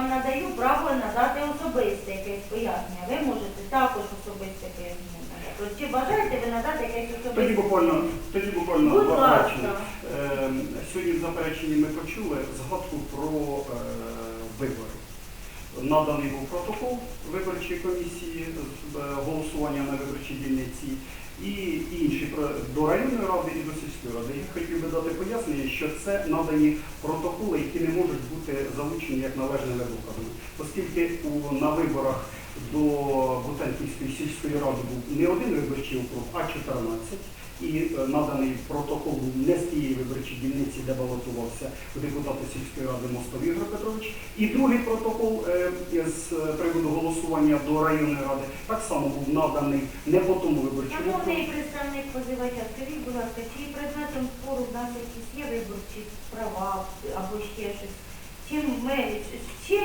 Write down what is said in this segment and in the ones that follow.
вам надаю право надати особисте якесь пояснення. Ви можете також особисте пояснення надати. Чи бажаєте ви надати якесь Тоді буквально, тоді буквально Будь ласка. Ем, Сьогодні в запереченні ми почули згадку про е, вибори. Наданий був протокол виборчої комісії з е, голосування на виборчій дільниці і інші до районної ради і до сільської ради. Я хотів би дати пояснення, що це надані протоколи, які не можуть бути залучені як належне виконання. Оскільки у, на виборах до Бутенківської сільської ради був не один виборчий округ, а 14. І е, наданий протокол не з тієї виборчої дільниці, де балотувався депутати сільської ради Мостов Ігор Петрович. І другий протокол е, з приводу голосування до районної ради так само був наданий не по тому виборчому. Шановний представник позивача, скажіть, будь ласка, чи предметом спору в нас якісь є виборчі права або ще щось? Чим ми, чим,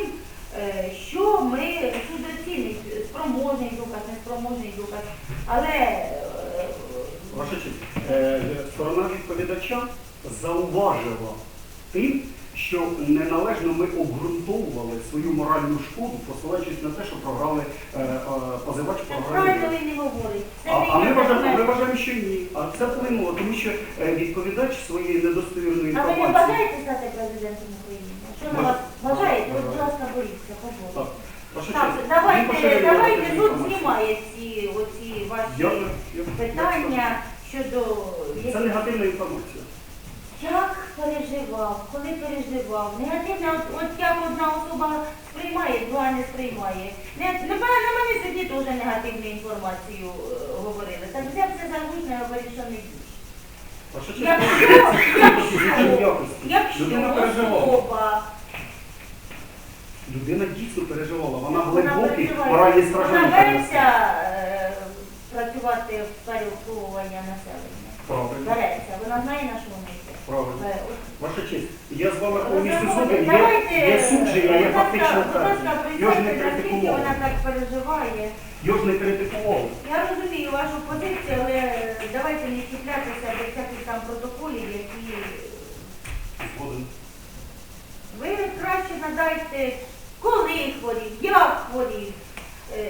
е, що ми суд оцінить, спроможний доказ, неспроможний доказ, але Ваша честь, е, сторона відповідача зауважила тим, що неналежно ми обґрунтовували свою моральну шкоду, посилаючись на те, що програли е, е, позивач це програли. правильно він не говорить. Це А, а ми вважаємо, ми вважаємо, що ні. А це вплинуло, тому що е, відповідач своєї недостовірної А ви не інформації. бажаєте стати президентом України? Що на вас бажаєте? От, будь ласка, боріться, поборіть. Так, ваша Так, честь, давайте, поширює давайте таку суд інформацію. знімає ці оці ваші я- питання щодо Це негативна інформація. як переживав, коли переживав. Негативно, от, от як одна особа сприймає, друга не сприймає. Не, на мене сьогодні теж негативну інформацію е, говорили. Так взяв це за гучне, говорить, що не більше. Ваша честь, Якщо, якщо, якщо, якщо Людина переживала. особа Людина дійсно переживала, вона глибокий переживає. страждання. Працювати в сфері обслуговування населення. Правильно, Береться. Вона знає на що вона правильно. Е, Ваша честь, я з вами Ви повністю заходите, згоден. Є, давайте, є судження, будь фактично ласка, твердження. Ж не наскільки вона так переживає. Ж не критикували. Я розумію вашу позицію, але давайте не чіплятися до всяких там протоколів, які Згоден. ви краще надайте, коли хворів, як хворів, е,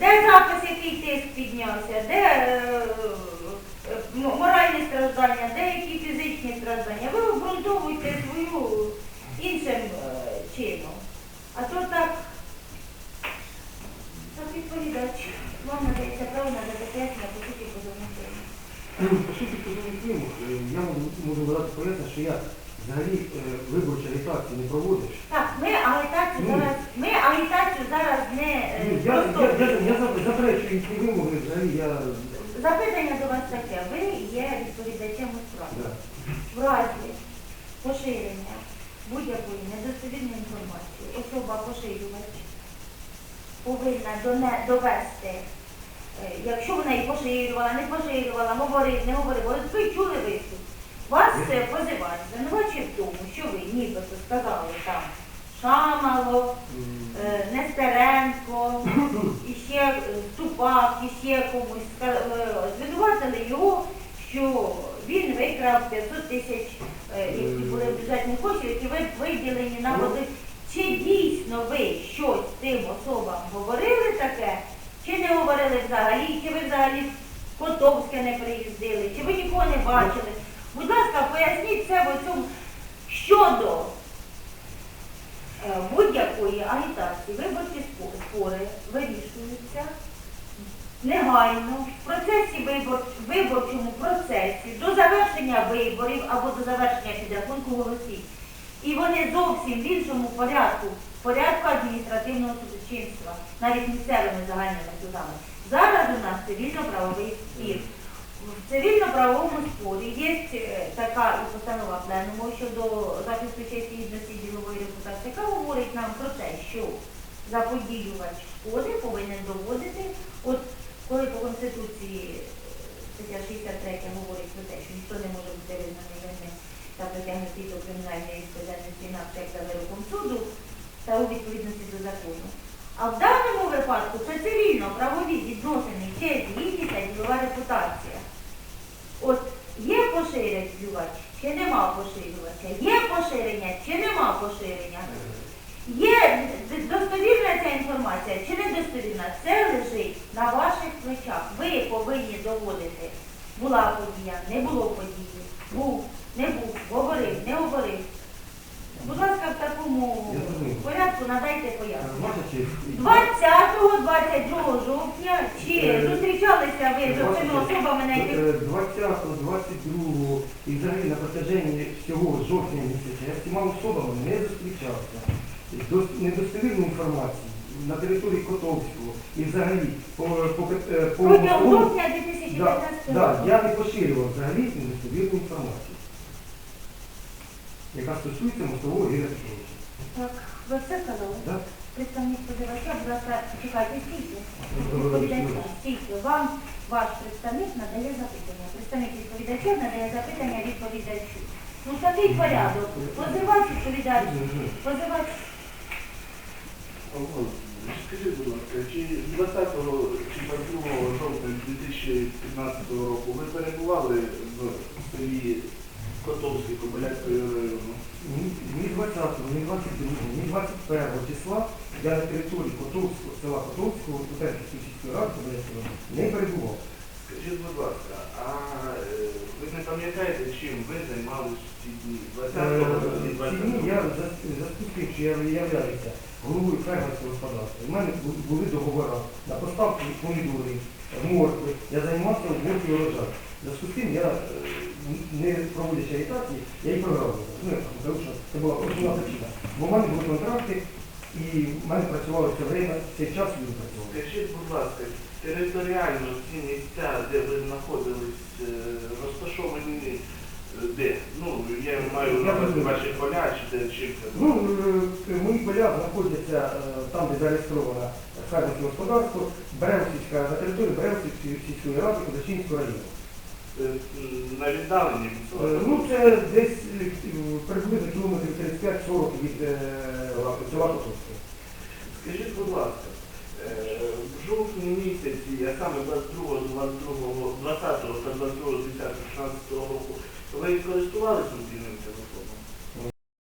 де запис, який тиск піднявся, де е, е, моральні страждання, де які фізичні страждання. Ви обґрунтовуєте свою іншим е, чином. А то так, так відповідач, вам надається право надати пояснення по суті позовного По суті, позовних е, я можу, можу дати що я взагалі виборчу агітацію не проводиш. Так, ми агітацію зараз, ми агітацію зараз не е, Ну, Я, я, я, просто- я за- заперечую їхні вимоги, взагалі я... Запитання до вас таке. Ви є відповідачем у справі. Да. В разі поширення будь-якої недостовірної інформації особа поширювач повинна доне- довести, е, якщо вона її поширювала, не поширювала, говорив, не говорив, от ви чули виступ. Вас е, позивач звинувачує в тому, що ви нібито сказали там Шамало, е, Нестеренко, і ще е, комусь е, звинуватили його, що він викрав 500 тисяч, е, які були бюджетні кошти, які ви виділені на води. Чи дійсно ви щось тим особам говорили таке, чи не говорили взагалі, чи ви взагалі в Котовське не приїздили, чи ви нікого не бачили? Будь ласка, поясніть це в цьому щодо е, будь-якої агітації, виборчі спори вирішуються негайно в процесі вибор, виборчому процесі до завершення виборів або до завершення підрахунку голосів. І вони зовсім в іншому порядку, в порядку адміністративного судочинства, навіть місцевими загальними судами. Зараз у нас цивільно-правовий спір. В цивільно-правовому спорі є е, така і постанова пленуму щодо захисту честі гідності ділової репутації, яка говорить нам про те, що заподіювач шкоди повинен доводити, от коли по Конституції е, стаття 63 говорить про те, що ніхто не може бути визнаний винним та притягнутий до кримінальної відповідальності як за вироком суду та у відповідності до закону. А в даному випадку це цивільно-правові відносини, честь, гідність та ділова репутація. Поширювач чи нема поширювача, є поширення чи нема поширення. Є достовірна ця інформація чи недостовірна? Це лежить на ваших плечах. Ви повинні доводити. Була подія, не було події, був, не був, говорив, не говорив. Будь ласка, в такому порядку надайте пояснення. 20-22 жовтня чи Е, зустрічалися ви з цими особами, на яких е, 20, 22 і взагалі на протяженні всього жовтня місяця я з цими особами не зустрічався. Недостовірну інформацію на території Котовського і взагалі по, по, е, по, протягом по- жовтня Да, 2015 да, року. я не поширював взагалі недостовірну інформацію, яка стосується мостового Ігоря Петровича. Так, ви все сказали? Да? Представник подавача, будь ласка, чекайте, стійте. Відповідача, добре. стійте. Вам ваш представник надає запитання. Представник відповідача надає запитання відповідачу. Ну такий порядок. Позивач, відповідач, позивач. Скажіть, будь ласка, чи з 20 чи 22 жовтня 2015 року ви перебували в селі Котовський Кобиляцького району? Ні, ні 20, ні 22, ні 21 числа я на території Котовського, села Котовського, Кутенківської сільської ради Кобиляцького не перебував. Скажіть, будь ласка, а е, ви не пам'ятаєте, чим ви займалися ці дні? 20 Е, дні я за- заступив, що я виявляюся головою фермерського господарства. У мене були договори на поставку помідорів, моркви. Я займався уборкою урожаю. В зв'язку з тим я, е, не проводячи агітації, я і програв. Ну, я тому що це була основна причина. Бо в мене були контракти, і в мене працювало все время, цей час він працював. Скажіть, будь ласка, територіально ці місця, де ви знаходились, е, розташовані е, де? Ну, я маю на увазі ваші поля чи де чим це Ну, е, мої поля знаходяться там, де зареєстровано фермерське господарство, Беревсівська, на території Беревсівської сільської ради Козачинського району. Е, На віддаленні? Е, Ну, це десь е, приблизно кілометрів 35-40 від села. Скажіть, будь ласка, в жовтні місяці, а саме 22, 22, 20 та 22, 10, 16 року, ви користувалися мобільним телефоном?